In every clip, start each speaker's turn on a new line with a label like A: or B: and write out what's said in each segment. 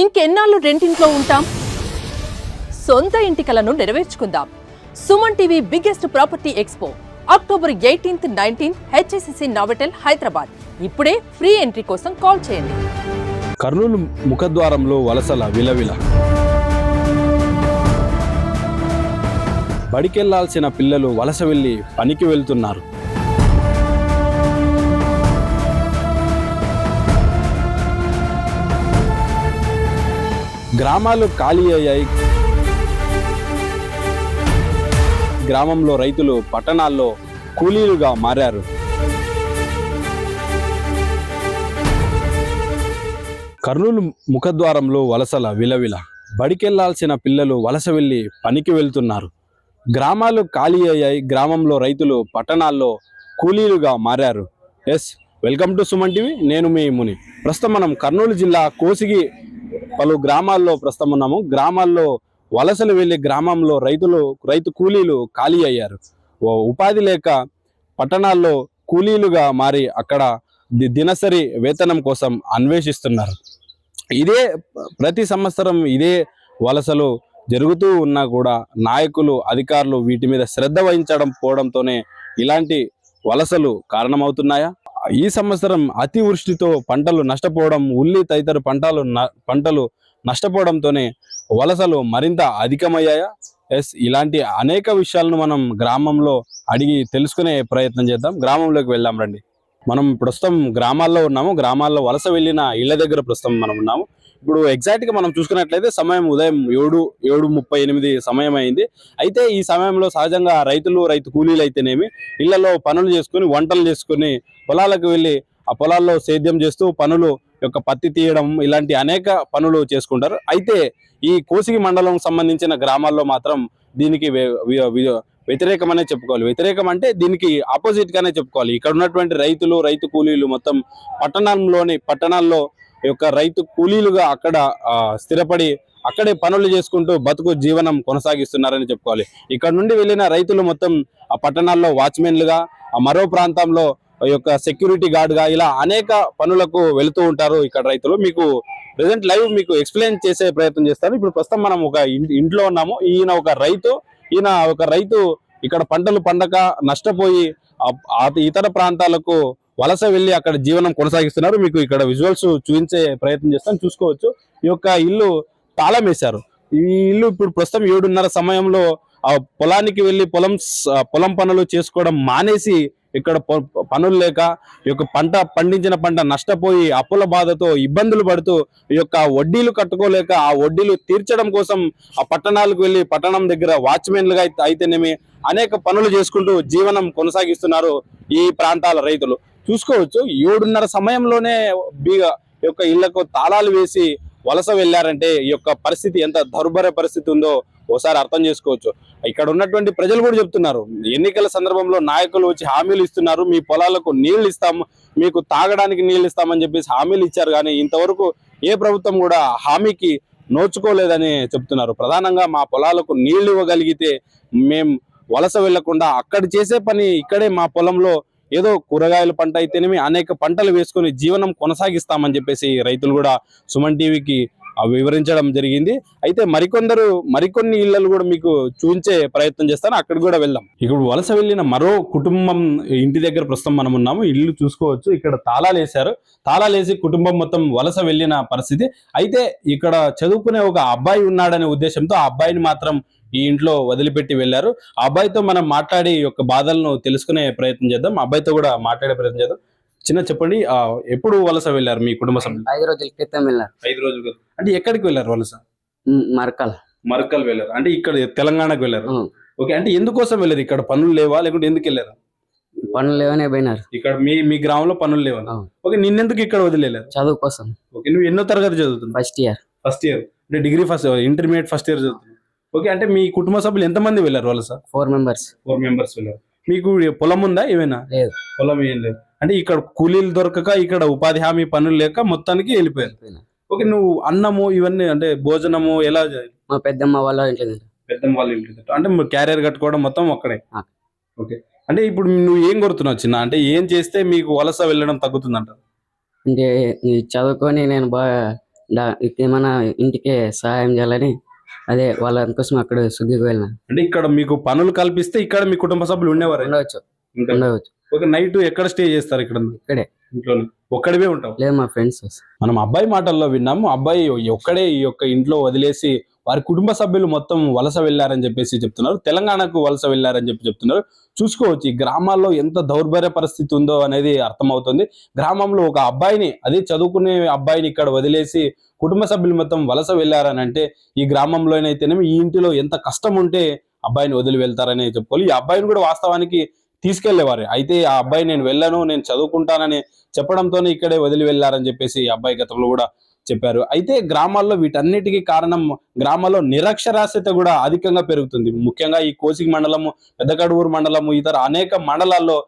A: ఇంకెన్నాళ్ళు రెంటింట్లో ఉంటాం? సొంత ఇంటి కలను నెరవేర్చుకుందాం. Suman TV biggest property expo October eighteenth nineteenth HSCC Novotel Hyderabad. ఇప్పుడే ఫ్రీ ఎంట్రీ కోసం కాల్ చేయండి.
B: కర్నూలు ముఖద్వారంలో వలసల విలవిల. బడికెళ్ళాల్సిన పిల్లలు వలస వెళ్ళి పనికి వెళ్తున్నారు. గ్రామాలు ఖాళీ అయ్యాయి. గ్రామంలో రైతులు పట్టణాల్లో కూలీలుగా మారారు. కర్నూలు ముఖద్వారంలో వలసల విలవిల. బడికెళ్ళాల్సిన పిల్లలు వలస వెళ్ళి పనికి వెళ్తున్నారు. గ్రామాలు ఖాళీ అయ్యాయి. గ్రామంలో రైతులు పట్టణాల్లో కూలీలుగా మారారు. Yes welcome to Suman TV. నేను మీ ముని. ప్రస్తుతం మనం కర్నూలు జిల్లా కోసిగి పలు గ్రామాల్లో ప్రస్తుతం ఉన్నాము. గ్రామాల్లో వలసలు వెళ్ళి గ్రామంలో రైతులు రైతు కూలీలు ఖాళీ అయ్యారు. ఉపాధి లేక పట్టణాల్లో కూలీలుగా మారి అక్కడ దినసరి వేతనం కోసం అన్వేషిస్తున్నారు. ఇదే ప్రతి సంవత్సరం ఇదే వలసలు జరుగుతూ ఉన్నా కూడా నాయకులు అధికారులు వీటి మీద శ్రద్ధ వహించడం పోవడంతోనే ఇలాంటి వలసలు కారణమవుతున్నాయా? ఈ సంవత్సరం అతివృష్టితో పంటలు నష్టపోవడం ఉల్లి తదితర పంటలు పంటలు నష్టపోవడంతోనే వలసలు మరింత అధికమయ్యాయా? ఎస్ ఇలాంటి అనేక విషయాలను మనం గ్రామంలో అడిగి తెలుసుకునే ప్రయత్నం చేద్దాం. గ్రామంలోకి వెళ్దాం రండి. మనం ప్రస్తుతం గ్రామాల్లో ఉన్నాము. గ్రామాల్లో వలస వెళ్ళిన ఇళ్ళ దగ్గర ప్రస్తుతం మనం ఉన్నాము. ఇప్పుడు ఎగ్జాక్ట్గా మనం చూసుకున్నట్లయితే సమయం ఉదయం ఏడు ఏడు ముప్పై ఎనిమిది సమయం అయింది. అయితే ఈ సమయంలో సహజంగా రైతులు రైతు కూలీలు అయితేనేమి ఇళ్ళలో పనులు చేసుకుని వంటలు చేసుకుని పొలాలకు వెళ్ళి ఆ పొలాల్లో సేద్యం చేస్తూ పనులు యొక్క పత్తి తీయడం ఇలాంటి అనేక పనులు చేసుకుంటారు. అయితే ఈ కోసిగి మండలం సంబంధించిన గ్రామాల్లో మాత్రం దీనికి వ్యతిరేకమనే చెప్పుకోవాలి. వ్యతిరేకం అంటే దీనికి ఆపోజిట్గానే చెప్పుకోవాలి. ఇక్కడ ఉన్నటువంటి రైతులు రైతు కూలీలు మొత్తం పట్టణంలోని పట్టణాల్లో యొక్క రైతు కూలీలుగా అక్కడ స్థిరపడి అక్కడే పనులు చేసుకుంటూ బతుకు జీవనం కొనసాగిస్తున్నారని చెప్పుకోవాలి. ఇక్కడ నుండి వెళ్ళిన రైతులు మొత్తం ఆ పట్టణాల్లో వాచ్మెన్లుగా ఆ మరో ప్రాంతంలో యొక్క సెక్యూరిటీ గార్డ్గా ఇలా అనేక పనులకు వెళుతూ ఉంటారు ఇక్కడ రైతులు. మీకు ప్రజెంట్ లైవ్ మీకు ఎక్స్ప్లెయిన్ చేసే ప్రయత్నం చేస్తాను. ఇప్పుడు ప్రస్తుతం మనం ఒక ఇంట్లో ఉన్నాము. ఈయన ఒక రైతు ఈయన ఒక రైతు ఇక్కడ పంటలు పండక నష్టపోయి ఇతర ప్రాంతాలకు వలస వెళ్ళి అక్కడ జీవనం కొనసాగిస్తున్నారు. మీకు ఇక్కడ విజువల్స్ చూపించే ప్రయత్నం చేస్తాను. చూసుకోవచ్చు. ఈ యొక్క ఇల్లు తాళం వేశారు. ఈ ఇల్లు ఇప్పుడు ప్రస్తుతం ఏడున్నర సమయంలో ఆ పొలానికి వెళ్ళి పొలం పొలం పనులు చేసుకోవడం మానేసి ఇక్కడ పనులు లేక ఈ యొక్క పంట పండించిన పంట నష్టపోయి అప్పుల బాధతో ఇబ్బందులు పడుతూ ఈ యొక్క వడ్డీలు కట్టుకోలేక ఆ వడ్డీలు తీర్చడం కోసం ఆ పట్టణాలకు వెళ్ళి పట్టణం దగ్గర వాచ్మెన్లుగా అయితే- అయితేనేమి అనేక పనులు చేసుకుంటూ జీవనం కొనసాగిస్తున్నారు ఈ ప్రాంతాల రైతులు. చూసుకోవచ్చు. ఏడున్నర సమయంలోనే బీగ యొక్క ఇళ్ళకు తాళాలు వేసి వలస వెళ్ళారంటే ఈ యొక్క పరిస్థితి ఎంత దౌర్భర పరిస్థితి ఉందో ఓసారి అర్థం చేసుకోవచ్చు. ఇక్కడ ఉన్నటువంటి ప్రజలు కూడా చెప్తున్నారు ఎన్నికల సందర్భంలో నాయకులు వచ్చి హామీలు ఇస్తున్నారు మీ పొలాలకు నీళ్ళు ఇస్తాము మీకు తాగడానికి నీళ్ళు ఇస్తామని చెప్పేసి హామీలు ఇచ్చారు. కానీ ఇంతవరకు ఏ ప్రభుత్వం కూడా హామీకి నోచుకోలేదని చెప్తున్నారు. ప్రధానంగా మా పొలాలకు నీళ్ళు ఇవ్వగలిగితే మేము వలస వెళ్ళకుండా అక్కడ చేసే పని ఇక్కడే మా పొలంలో ఏదో కూరగాయల పంట అయితేనేమి అనేక పంటలు వేసుకొని జీవనం కొనసాగిస్తామని చెప్పేసి రైతులు కూడా సుమన్ టీవీకి వివరించడం జరిగింది. అయితే మరికొందరు మరికొన్ని ఇళ్ళలు కూడా మీకు చూపించే ప్రయత్నం చేస్తాను. అక్కడ కూడా వెళ్దాం. ఇప్పుడు వలస వెళ్ళిన మరో కుటుంబం ఇంటి దగ్గర ప్రస్తుతం మనం ఉన్నాము. ఇల్లు చూసుకోవచ్చు. ఇక్కడ తాళాలు వేశారు. తాళాలు వేసి కుటుంబం మొత్తం వలస వెళ్ళిన పరిస్థితి. అయితే ఇక్కడ చదువుకునే ఒక అబ్బాయి ఉన్నాడనే ఉద్దేశంతో ఆ అబ్బాయిని మాత్రం ఈ ఇంట్లో వదిలిపెట్టి వెళ్ళారు. ఆ అబ్బాయితో మనం మాట్లాడి యొక్క బాధలను తెలుసుకునే ప్రయత్నం చేద్దాం. అబ్బాయితో కూడా మాట్లాడే ప్రయత్నం చేద్దాం. చిన్న చెప్పండి ఎప్పుడు వలస వెళ్ళారు మీ కుటుంబ సభ్యులు?
C: ఐదు రోజుల క్రితం వెళ్ళారు.
B: ఐదు రోజులు అంటే ఎక్కడికి వెళ్ళారు వలస?
C: మరకల్.
B: మరకల్ వెళ్ళారు. అంటే ఇక్కడ తెలంగాణకు వెళ్ళారు. ఓకే అంటే ఎందుకోసం వెళ్ళారు? ఇక్కడ పనులు లేవా? లేకుంటే ఎందుకు వెళ్ళారు?
C: పనులు లేవనే పోయినారు.
B: ఇక్కడ మీ మీ గ్రామంలో పనులు లేవా. ఓకే నిన్నెందుకు ఇక్కడ వదిలేరు
C: చదువు కోసం.
B: ఓకే నువ్వు ఎన్నో తరగతి చదువుతున్నావు?
C: ఫస్ట్ ఇయర్
B: ఫస్ట్ ఇయర్ అంటే degree first intermediate first year చదువుతున్నావు. ఓకే అంటే మీ కుటుంబ సభ్యులు ఎంతమంది వెళ్ళారు వలస?
C: ఫోర్ మెంబర్స్
B: ఫోర్ మెంబర్స్ వెళ్ళారు. మీకు పొలం ఉందా? ఏమైనా?
C: లేదు.
B: పొలం ఏం లేదు. అంటే ఇక్కడ కూలీలు దొరకక ఇక్కడ ఉపాధి హామీ పనులు లేక మొత్తానికి వెళ్ళిపోయారు. ఓకే నువ్వు అన్నము ఇవన్నీ అంటే భోజనము ఎలా
C: మా పెద్దమ్మ వాళ్ళ ఇంట్లో.
B: పెద్దమ్మ వాళ్ళ ఇంటి దగ్గర. అంటే క్యారియర్ కట్టుకోవడం మొత్తం అక్కడే. ఓకే. అంటే ఇప్పుడు నువ్వు ఏం కొడుతున్నావు చిన్న? అంటే ఏం చేస్తే మీకు వలస వెళ్ళడం తగ్గుతుందంట
C: అంటే చదువుకొని నేను బాగా ఏమైనా ఇంటికి సహాయం చేయాలని అదే వాళ్ళ కోసం అక్కడ సుగ్గికి వెళ్ళిన.
B: అంటే ఇక్కడ మీకు పనులు కల్పిస్తే ఇక్కడ మీ కుటుంబ సభ్యులు ఉండేవారు?
C: ఉండవచ్చు. ఉండవచ్చు.
B: ఒక నైట్ ఎక్కడ స్టే చేస్తారు ఇక్కడ?
C: ఇక్కడే.
B: ఇంట్లో ఒక్కడివే ఉంటావు?
C: లేదు మా ఫ్రెండ్స్
B: మనం అబ్బాయి మాటల్లో విన్నాము. అబ్బాయి ఒక్కడే ఈ యొక్క ఇంట్లో వదిలేసి వారి కుటుంబ సభ్యులు మొత్తం వలస వెళ్ళారని చెప్పేసి చెప్తున్నారు. తెలంగాణకు వలస వెళ్ళారని చెప్పి చెప్తున్నారు. చూసుకోవచ్చు ఈ గ్రామాల్లో ఎంత దౌర్భాగ్య పరిస్థితి ఉందో అనేది అర్థమవుతుంది. గ్రామంలో ఒక అబ్బాయిని అదే చదువుకునే అబ్బాయిని ఇక్కడ వదిలేసి కుటుంబ సభ్యులు మొత్తం వలస వెళ్ళారని అంటే ఈ గ్రామంలోనైతేనేమి ఈ ఇంటిలో ఎంత కష్టం ఉంటే అబ్బాయిని వదిలి వెళ్తారని చెప్పుకోవాలి. ఈ అబ్బాయిని కూడా వాస్తవానికి తీసుకెళ్ళేవారు. అయితే ఆ అబ్బాయి నేను వెళ్ళను నేను చదువుకుంటానని చెప్పడంతోనే ఇక్కడే వదిలి వెళ్ళారని చెప్పేసి ఈ అబ్బాయి గతంలో కూడా చెప్పారు. అయితే గ్రామాల్లో వీటన్నిటికీ కారణం గ్రామాల్లో నిరక్షరాస్యత కూడా అధికంగా పెరుగుతుంది. ముఖ్యంగా ఈ కోసిక్ మండలము పెద్దకడవూరు మండలము ఇతర అనేక మండలాల్లో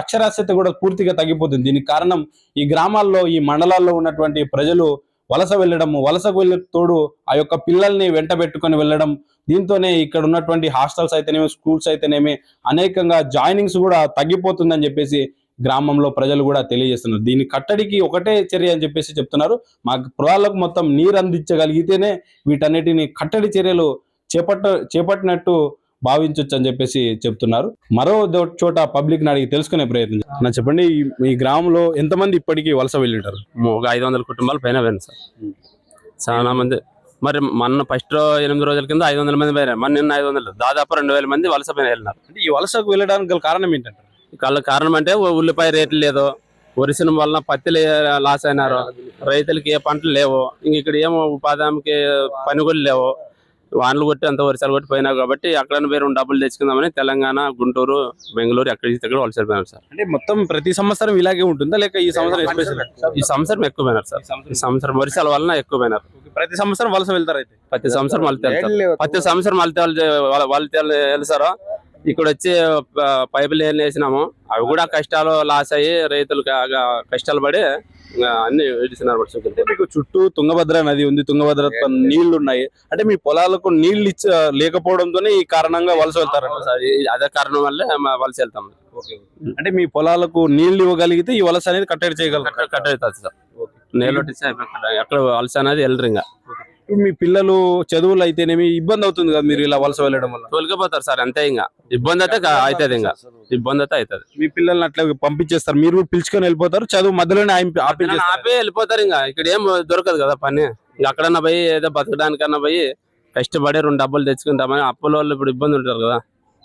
B: అక్షరాస్యత కూడా పూర్తిగా తగ్గిపోతుంది. దీనికి కారణం ఈ గ్రామాల్లో ఈ మండలాల్లో ఉన్నటువంటి ప్రజలు వలస వెళ్ళడము వలసకు వెళ్ళే తోడు ఆ యొక్క పిల్లల్ని వెంట పెట్టుకొని వెళ్ళడం. దీంతోనే ఇక్కడ ఉన్నటువంటి హాస్టల్స్ అయితేనేమి స్కూల్స్ అయితేనేమి అనేకంగా జాయినింగ్స్ కూడా తగ్గిపోతుందని చెప్పేసి గ్రామంలో ప్రజలు కూడా తెలియజేస్తున్నారు. దీని కట్టడికి ఒకటే చర్య అని చెప్పేసి చెప్తున్నారు. మా పొలాలకు మొత్తం నీరు అందించగలిగితేనే వీటన్నిటిని కట్టడి చర్యలు చేపట్ట చేపట్టినట్టు భావించవచ్చు అని చెప్పేసి చెప్తున్నారు. మరో చోట పబ్లిక్ అడిగి తెలుసుకునే ప్రయత్నం. నా చెప్పండి ఈ- గ్రామంలో ఎంతమంది ఇప్పటికీ వలస వెళ్ళింటారు?
D: ఒక ఐదు వందల కుటుంబాలు పైన పోయినాయి సార్. చాలా మంది. మరి మొన్న ఫస్ట్ ఎనిమిది రోజుల కింద ఐదు వందల మంది పోయినారు మన నిన్న ఐదు వందలు. దాదాపు రెండు వేల మంది వలస పైన వెళ్ళినారు.
B: అంటే ఈ వలసకు వెళ్ళడానికి గల కారణం ఏంటంటారు?
D: వాళ్ళ కారణం అంటే ఉల్లిపాయ రేట్లు లేదు వరిసిన వలన పత్తి లాస్ అయినారు రైతులకి ఏ పంటలు లేవు ఇంక ఇక్కడ ఏమో ఉపాధి హామీకి పని కూడా లేవు వానలు కొట్టి అంత వర్షాలు కొట్టి పోయినావు కాబట్టి అక్కడ రెండు డబ్బులు తెచ్చుకుందామని తెలంగాణ గుంటూరు బెంగళూరు ఎక్కడికి ఇక్కడ వలస పోయినారు సార్.
B: అంటే మొత్తం ప్రతి సంవత్సరం ఇలాగే ఉంటుందా? లేక ఈ సంవత్సరం ఎస్పెషల్
D: ఈ సంవత్సరం ఎక్కువ పోయినారు సార్. ఈ సంవత్సరం వర్షాల వలన ఎక్కువ పోయినారు.
B: ప్రతి సంవత్సరం వలస వెళ్తారు అయితే?
D: ప్రతి సంవత్సరం మళ్ళీ వెళ్తారు. ప్రతి సంవత్సరం మళ్ళీ వాళ్ళు వాళ్ళు వెళ్తారు ఇక్కడ వచ్చి పైపులు ఏం వేసినాము. అవి కూడా కష్టాలు లాస్ అయ్యి రైతులు కష్టాలు పడి అన్ని మరి సుఖం.
B: అంటే మీకు చుట్టూ తుంగభద్ర నది ఉంది. తుంగభద్ర నీళ్ళు ఉన్నాయి అంటే మీ పొలాలకు నీళ్ళు ఇచ్చ లేకపోవడంతోనే ఈ కారణంగా వలస వెళ్తారు.
D: అదే కారణం వల్లే వలస వెళ్తాం.
B: అంటే మీ పొలాలకు నీళ్ళు ఇవ్వగలిగితే ఈ వలస అనేది కట్టడి చేయగలరు
D: కట్ట కట్ట అవుతుంది సార్. నేలు కొట్టేసి అయిపోయి ఎక్కడ వలస అనేది వెళ్ళరు ఇంకా
B: ఇప్పుడు మీ పిల్లలు చదువులు అయితేనేమి ఇబ్బంది అవుతుంది కదా మీరు ఇలా వలస వెళ్ళడం వల్ల?
D: తోలికపోతారు సార్ అంతే ఇంకా ఇబ్బంది అయితే అవుతుంది ఇంకా ఇబ్బంది అయితే అవుతుంది
B: మీ పిల్లల్ని అట్లా పంపించేస్తారు. మీరు పిలుచుకొని వెళ్ళిపోతారు చదువు మధ్యలోనే ఆపి- ఆపించేస్తారు.
D: ఆపి వెళ్ళిపోతారు ఇంకా ఇక్కడ ఏం దొరకదు కదా పని. ఇంకా అక్కడన్నా పోయి ఏదో బతకడానికన్నా పోయి కష్టపడి రెండు డబ్బులు తెచ్చుకుంటామని అప్పుల వాళ్ళు ఇప్పుడు ఇబ్బంది ఉంటారు కదా.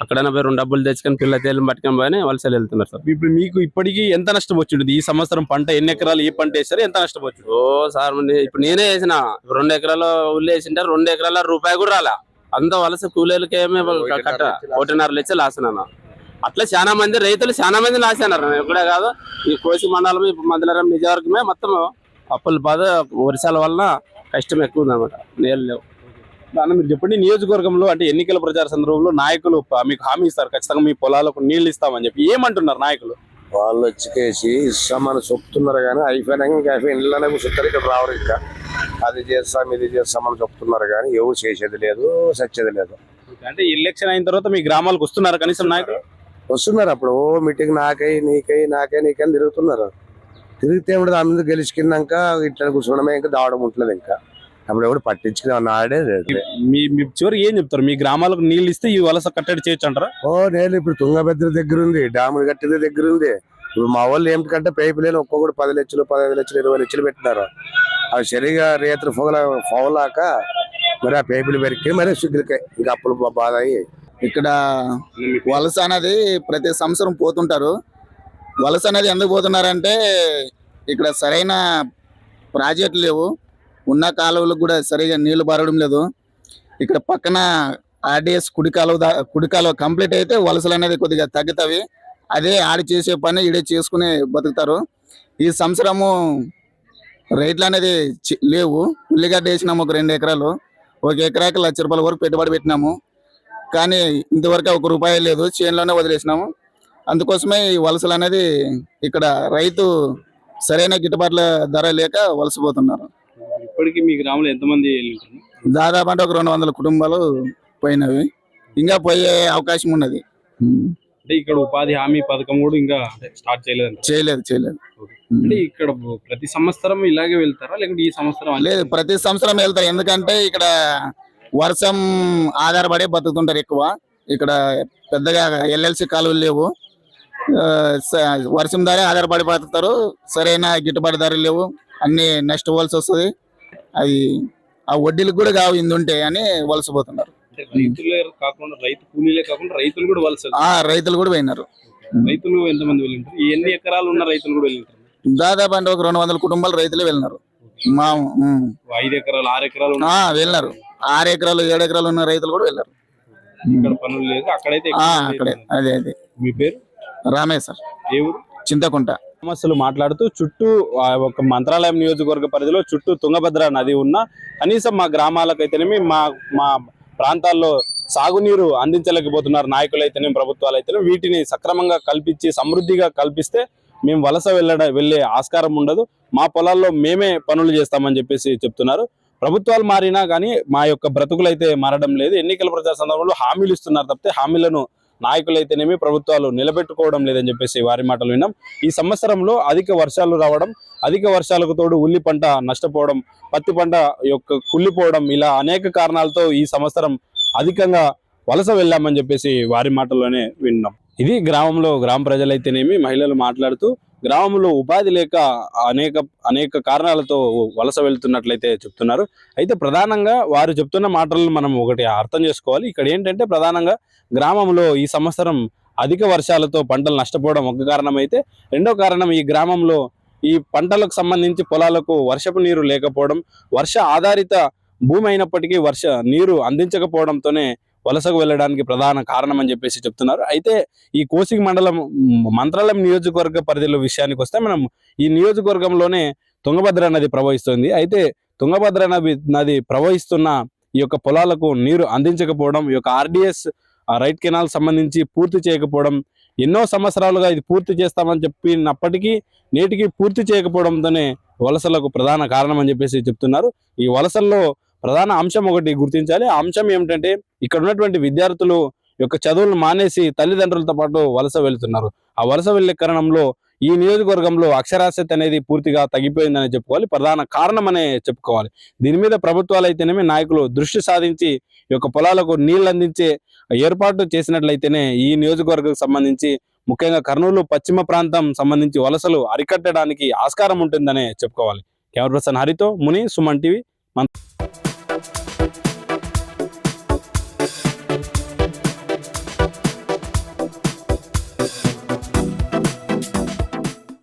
D: అక్కడన్నా పోయి రెండు డబ్బులు తెచ్చుకొని పిల్ల తేలిని పట్టుకొని పోయి వలసలు వెళ్తున్నారు సార్.
B: ఇప్పుడు మీకు ఇప్పటికీ ఎంత నష్టం వచ్చింది? ఈ సంవత్సరం పంట ఎన్ని ఎకరాలు ఏ పంట వేసారు ఎంత నష్టం వచ్చింది?
D: ఓ సార్ ఇప్పుడు నేనే వేసిన. రెండు ఎకరాలు ఉల్లి వేసింటే రెండు ఎకరాల రూపాయి కూడా రాలే. అంత వలస కూలీలకి ఏమి కట్ట. ఒకటిన్నర లక్షలు లాసినాను అట్లా చాలా మంది రైతులు చాలా మంది లాసినారు. ఇక్కడే కాదు. ఈ కోసి మండలం ఇప్పుడు మందలరం నిజవర్గమే మొత్తం అప్పుల బాధ వర్షాల వలన కష్టం ఎక్కువ ఉందన్నమాట. నీళ్ళు లేవు.
B: అన్న మీరు చెప్పండి నియోజకవర్గంలో అంటే ఎన్నికల ప్రచార సందర్భంలో నాయకులు మీకు హామీ ఇస్తారు ఖచ్చితంగా మీ పొలాలకు నీళ్ళు ఇస్తామని చెప్పి ఏమంటున్నారు నాయకులు?
E: వాళ్ళు వచ్చి ఇస్తామని చెప్తున్నారు కానీ అయిపోయినాక ఇంకా ఇళ్ళనే కూర్చుంటారు ఇక్కడ రావరు ఇంకా. అది చేస్తాం ఇది చేస్తామని చెప్తున్నారు కానీ ఎవరు చేసేది లేదు సచ్చేది లేదు.
B: అంటే ఎలక్షన్ అయిన తర్వాత మీ గ్రామాలకు వస్తున్నారు కనీసం నాయకులు?
E: వస్తున్నారు అప్పుడు ఓ మీటింగ్ నాకై నీకై నాకై నీకై అని తిరుగుతున్నారు. తిరిగితే దాని మీద గెలుచుకున్నాక ఇట్లా కూర్చోవడమే ఇంకా దావడం ఉంటుంది ఇంకా. అప్పుడు ఎవడు పట్టించుకునే నాడే లేదు.
B: మీ మీ చివరి ఏం చెప్తారు? మీ గ్రామాలకు నీళ్ళు ఇస్తే ఈ వలస కట్టడి చేయొచ్చు అంటారా?
E: ఓ నేను ఇప్పుడు తుంగభద్ర దగ్గర ఉంది డాములు కట్టిన దగ్గర ఉంది ఇప్పుడు మా వాళ్ళు ఏమిటంటే పైపు లేని ఒక్కొక్కటి పది లక్షలు పదహైదు లక్షలు ఇరవై లక్షలు పెట్టినారు. అవి సరిగా రేతులు ఫోగల ఫోగలాక మరి ఆ పైపులు పెరికి మరి శుద్ధులకాయ ఇంకా అప్పులు బాధ అయ్యి
F: ఇక్కడ వలస అనేది ప్రతి సంవత్సరం పోతుంటారు. వలస అనేది ఎందుకు పోతున్నారంటే ఇక్కడ సరైన ప్రాజెక్టులు లేవు. ఉన్న కాలువలకు కూడా సరిగా నీళ్ళు పారడం లేదు. ఇక్కడ పక్కన ఆర్డిఎస్ కుడి కాలువ కుడి కాలువ కంప్లీట్ అయితే వలసలు అనేది కొద్దిగా తగ్గుతాయి. అదే ఆడి చేసే పని ఈడే చేసుకుని బతుకుతారు. ఈ సంవత్సరము రేట్లు అనేది లేవు. ఉల్లిగడ్డ వేసినాము ఒక రెండు ఎకరాలు. ఒక ఎకరాకి లక్ష రూపాయల వరకు పెట్టుబడి పెట్టినాము. కానీ ఇంతవరకు ఒక రూపాయి లేదు. చేనులోనే వదిలేసినాము. అందుకోసమే ఈ వలసలు అనేది ఇక్కడ రైతు సరైన గిట్టుబాట్ల ధర లేక వలసపోతున్నారు.
B: ఇప్పటికీ మీ గ్రామంలో ఎంతమంది వెళ్ళింటారు
F: దాదాపు అంటే ఒక రెండు వందల కుటుంబాలు పోయినవి. ఇంకా పోయే అవకాశం ఉన్నది.
B: అంటే ఇక్కడ ఉపాధి హామీ పథకం కూడా ఇంకా స్టార్ట్ చేయలేదంట.
F: చేయలేదు చేయలేదు.
B: అంటే ఇక్కడ ప్రతి సంవత్సరం ఇలాగే వెళ్తారా? లేకుంటే ఈ సంవత్సరం
F: లేదు ప్రతి సంవత్సరం వెళ్తారు. ఎందుకంటే ఇక్కడ వర్షం ఆధారపడి బతుకుతుంటారు ఎక్కువ. ఇక్కడ పెద్దగా ఎల్ఎల్సి కాలువలు లేవు. వర్షం ధర ఆధారపడి బతుకుతారు. సరైన గిట్టుబాటు ధరలు లేవు. అన్ని నష్టపోవాల్సి వస్తుంది. అది ఆ వడ్డీలకు కూడా కావు ఇందు ఉంటే అని వలసపోతున్నారు.
B: రైతులే కాకుండా రైతు కూలీలే కాకుండా రైతులు కూడా వలస
F: ఆ రైతులు కూడా పోయినారు.
B: రైతులు ఎంతమంది వెళ్ళింటారు? ఈ ఎన్ని ఎకరాలు ఉన్న రైతులు కూడా వెళ్ళింటారు?
F: దాదాపు అంటే ఒక రెండు వందల కుటుంబాలు రైతులే వెళ్ళినారు. మా.
B: ఐదు ఎకరాలు ఆరు ఎకరాలు
F: వెళ్ళినారు. ఆరు ఎకరాలు ఏడు ఎకరాలు ఉన్న రైతులు కూడా వెళ్ళారు.
B: ఇక్కడ పనులు లేదు అక్కడైతే
F: అక్కడే. అదే అదే.
B: మీ పేరు?
F: రామేశ్వర్
B: ఏ ఊరు?
F: చింతకుంట.
B: సమస్యలు మాట్లాడుతూ చుట్టూ ఆ ఒక మంత్రాలయం నియోజకవర్గ పరిధిలో చుట్టూ తుంగభద్ర నది ఉన్న కనీసం మా గ్రామాలకైతేనేమి మా మా ప్రాంతాల్లో సాగునీరు అందించలేకపోతున్నారు నాయకులైతేనేమి ప్రభుత్వాలు అయితేనేమి వీటిని సక్రమంగా కల్పించి సమృద్ధిగా కల్పిస్తే మేము వలస వెళ్ళడ వెళ్ళే ఆస్కారం ఉండదు. మా పొలాల్లో మేమే పనులు చేస్తామని చెప్పేసి చెప్తున్నారు. ప్రభుత్వాలు మారినా కానీ మా యొక్క బ్రతుకులు అయితే మారడం లేదు. ఎన్నికల ప్రచార సందర్భంలో హామీలు ఇస్తున్నారు తప్పితే హామీలను నాయకులైతేనేమి ప్రభుత్వాలు నిలబెట్టుకోవడం లేదని చెప్పేసి వారి మాటలు విన్నాం. ఈ సంవత్సరంలో అధిక వర్షాలు రావడం అధిక వర్షాలకు తోడు ఉల్లి పంట నష్టపోవడం పత్తి పంట యొక్క కుళ్ళిపోవడం ఇలా అనేక కారణాలతో ఈ సంవత్సరం అధికంగా వలస వెళ్ళామని చెప్పేసి వారి మాటల్లోనే విన్నాం. ఇది గ్రామంలో గ్రామ ప్రజలైతేనేమి మహిళలు మాట్లాడుతూ గ్రామంలో ఉపాధి లేక అనేక అనేక కారణాలతో వలస వెళ్తున్నట్లయితే చెప్తున్నారు. అయితే ప్రధానంగా వారు చెప్తున్న మాటలను మనం ఒకటి అర్థం చేసుకోవాలి. ఇక్కడ ఏంటంటే ప్రధానంగా గ్రామంలో ఈ సంవత్సరం అధిక వర్షాలతో పంటలు నష్టపోవడం ఒక కారణం అయితే రెండో కారణం ఈ గ్రామంలో ఈ పంటలకు సంబంధించి పొలాలకు వర్షపు నీరు లేకపోవడం వర్ష ఆధారిత భూమి అయినప్పటికీ వర్ష నీరు అందించకపోవడంతోనే వలసకు వెళ్ళడానికి ప్రధాన కారణం అని చెప్పేసి చెప్తున్నారు. అయితే ఈ కోసిగి మండలం మంత్రాలయం నియోజకవర్గ పరిధిలో విషయానికి వస్తే మనం ఈ నియోజకవర్గంలోనే తుంగభద్ర నది ప్రవహిస్తుంది. అయితే తుంగభద్ర నది నది ప్రవహిస్తున్న ఈ యొక్క పొలాలకు నీరు అందించకపోవడం ఈ యొక్క ఆర్డిఎస్ రైట్ కెనాల్ సంబంధించి పూర్తి చేయకపోవడం ఎన్నో సంవత్సరాలుగా ఇది పూర్తి చేస్తామని చెప్పినప్పటికీ నేటికి పూర్తి చేయకపోవడంతోనే వలసలకు ప్రధాన కారణం అని చెప్పేసి చెప్తున్నారు. ఈ వలసల్లో ప్రధాన అంశం ఒకటి గుర్తించాలి. ఆ అంశం ఏమిటంటే ఇక్కడ ఉన్నటువంటి విద్యార్థులు యొక్క చదువులను మానేసి తల్లిదండ్రులతో పాటు వలస వెళ్తున్నారు. ఆ వలస వెళ్ళే కారణంలో ఈ నియోజకవర్గంలో అక్షరాస్యత అనేది పూర్తిగా తగ్గిపోయిందని చెప్పుకోవాలి. ప్రధాన కారణం అనే చెప్పుకోవాలి. దీని మీద ప్రభుత్వాలు అయితేనేమి నాయకులు దృష్టి సాధించి ఈ యొక్క పొలాలకు నీళ్ళు అందించే ఏర్పాటు చేసినట్లయితేనే ఈ నియోజకవర్గం సంబంధించి ముఖ్యంగా కర్నూలు పశ్చిమ ప్రాంతం సంబంధించి వలసలు అరికట్టడానికి ఆస్కారం ఉంటుందనే చెప్పుకోవాలి. కెమెరా పర్సన్ హరితో ముని సుమన్ టీవీ